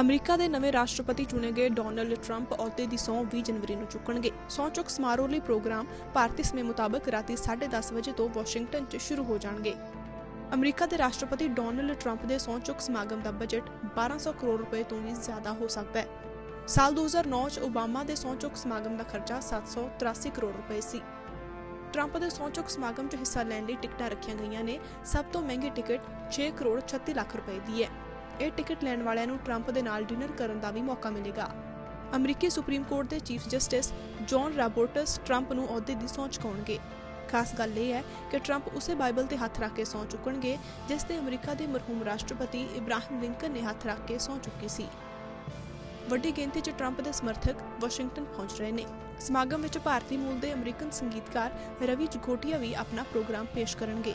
America ਦੇ ਨਵੇਂ ਰਾਸ਼ਟਰਪਤੀ ਚੁਣੇ ਗਏ ਡੋਨਲਡ ਟਰੰਪ ਅਹੁਦੇ ਦੀ ਸਹੁੰ 20 ਜਨਵਰੀ ਨੂੰ ਚੁੱਕਣਗੇ। ਸਹੁੰ ਚੁੱਕ ਸਮਾਰੋਹ ਲਈ ਪ੍ਰੋਗਰਾਮ ਭਾਰਤੀ ਸਮੇਂ ਮੁਤਾਬਕ ਰਾਤੀ 10:30 ਵਜੇ ਤੋਂ ਵਾਸ਼ਿੰਗਟਨ 'ਚ ਸ਼ੁਰੂ ਹੋ ਜਾਣਗੇ। ਅਮਰੀਕਾ ਦੇ ਰਾਸ਼ਟਰਪਤੀ ਡੋਨਲਡ ਟਰੰਪ ਦੇ ਸਹੁੰ ਚੁੱਕ ਸਮਾਗਮ ਦਾ ਬਜਟ 1200 ਕਰੋੜ ਰੁਪਏ ਤੋਂ ਵੀ ਜ਼ਿਆਦਾ ਹੋ ਸਕਦਾ ਹੈ। ਸਾਲ 2009 'ਚ ਓਬਾਮਾ ਦੇ ਸਹੁੰ ਚੁੱਕ ਸਮਾਗਮ ਦਾ ਖਰਚਾ 783 ਕਰੋੜ ਰੁਪਏ ਸੀ। ਟਰੰਪ ਦੇ ਸਹੁੰ ਚੁੱਕ ਸਮਾਗਮ 'ਚ ਹਿੱਸਾ ਲੈਣ ਲਈ ਟਿਕਟਾਂ ਰੱਖੀਆਂ ਗਈਆਂ ਨੇ। ਸਭ ਤੋਂ ਮਹਿੰਗੀ ਟਿਕਟ 6 ਕਰੋੜ 36 ਲੱਖ ਰੁਪਏ ਦੀ ਹੈ। ਇਹ ਟਿਕਟ ਲੈਣ ਵਾਲਿਆਂ ਨੂੰ ਟਰੰਪ ਦੇ ਨਾਲ ਡਿਨਰ ਕਰਨ ਦਾ ਵੀ ਮੌਕਾ ਮਿਲੇਗਾ। ਅਮਰੀਕੀ ਸੁਪਰੀਮ ਕੋਰਟ ਦੇ chief justice John Roberts Trump ਨੂੰ ਅਹੁਦੇ ਦੀ ਸਹੁੰ ਚੁਕਾਉਣਗੇ। ਖਾਸ ਗੱਲ ਇਹ ਹੈ ਕਿ ਟਰੰਪ ਉਸੇ ਬਾਈਬਲ ਤੇ ਹੱਥ ਰੱਖ ਕੇ ਸਹੁੰ ਚੁੱਕਣਗੇ, ਜਿਸ ਤੇ ਅਮਰੀਕਾ ਦੇ ਮਰਹੂਮ ਰਾਸ਼ਟਰਪਤੀ ਇਬਰਾਹਿਮ ਲਿੰਕਨ ਨੇ ਹੱਥ ਰੱਖ ਕੇ ਸਹੁੰ ਚੁੱਕੀ ਸੀ। ਵੱਡੀ ਗਿਣਤੀ 'ਚ ਟਰੰਪ ਦੇ ਸਮਰਥਕ ਵਾਸ਼ਿੰਗਟਨ ਪਹੁੰਚ ਰਹੇ ਨੇ। ਸਮਾਗਮ ਵਿੱਚ ਭਾਰਤੀ ਮੂਲ ਦੇ ਅਮਰੀਕਨ ਸੰਗੀਤਕਾਰ ਰਵੀ ਜਗੋਟੀਆ ਵੀ ਆਪਣਾ ਪ੍ਰੋਗਰਾਮ ਪੇਸ਼ ਕਰਨਗੇ।